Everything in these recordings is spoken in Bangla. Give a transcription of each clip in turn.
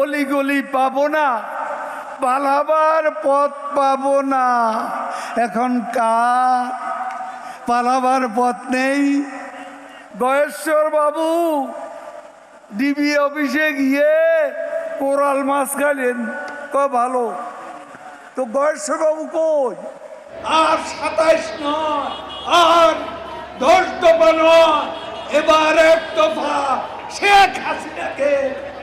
অলিগলি পাবো না, পালাবার পথ পাবো না। এখন কার? পালাবার পথ নেই। গয়েশ্বর বাবু, ডিবি অফিসে গিয়ে কোরাল মাছ খাইলেন। ক ভালো। তো গয়েশ্বর বাবু কই? আর সাতাইশ নয়, আর দশ দফা নয়, এবার এক দফা শেখ হাসিনাকে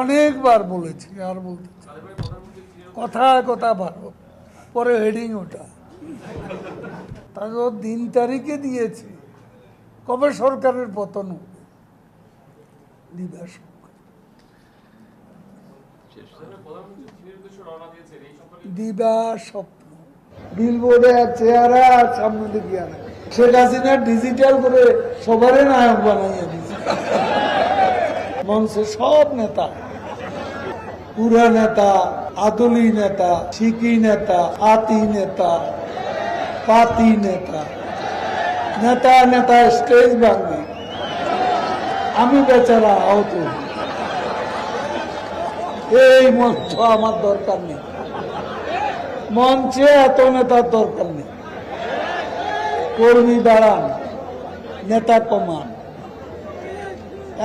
অনেকবার বলেছি, আর বলতে কথা কথা ভালো পরে হেডিং ওটা। তারপর দিন তারিখে দিয়েছি। কবে সরকারের পতন হবে? দিবা স্বপ্ন। বিলবোর্ডে চেহারা সামনে দিকে শেখ হাসিনা ডিজিটাল করে সবারই নায়ক বানাইয়া দিচ্ছে মঞ্চে সব নেতা। পুরা নেতা, আদলি নেতা শিকি নেতা, আতি নেতা, পাতি নেতা। নেতা নেতা, স্টেজ ভাঙি আমি বেচারা আহত। এই মঞ্চ আমার দরকার নেই। মঞ্চে এত নেতার দরকার নেই। কর্মী দাঁড়ান নেতা কমান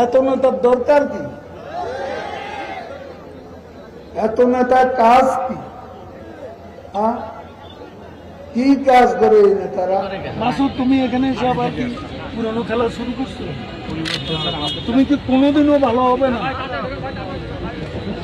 এত নেতার দরকার কি? এত নেতার কাজ কি? কাজ করে এই নেতারা? মাসুদ, তুমি এখানে এসে আবার কি পুরনো খেলা শুরু করছ? তুমি কি কোনোদিনও ভালো হবে না?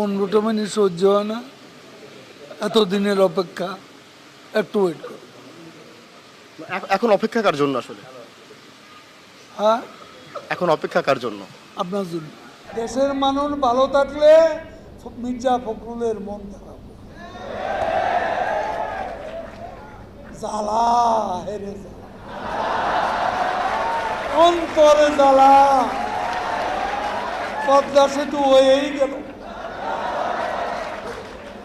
পনেরোটা মিনিট সহ্য হয় না। এত দিনের অপেক্ষা একটু ওয়েট করো। এখন অপেক্ষা কার জন্য আসলে? হ্যাঁ? এখন অপেক্ষা কার জন্য? আপনার জন্য। দেশের মানুষ ভালো থাকলে মির্জা ফখরুলের মন খারাপ জ্বালা হেরে জ্বালা। অন্তরে জ্বালা। পদ্মা সেতু হয়েই গেল।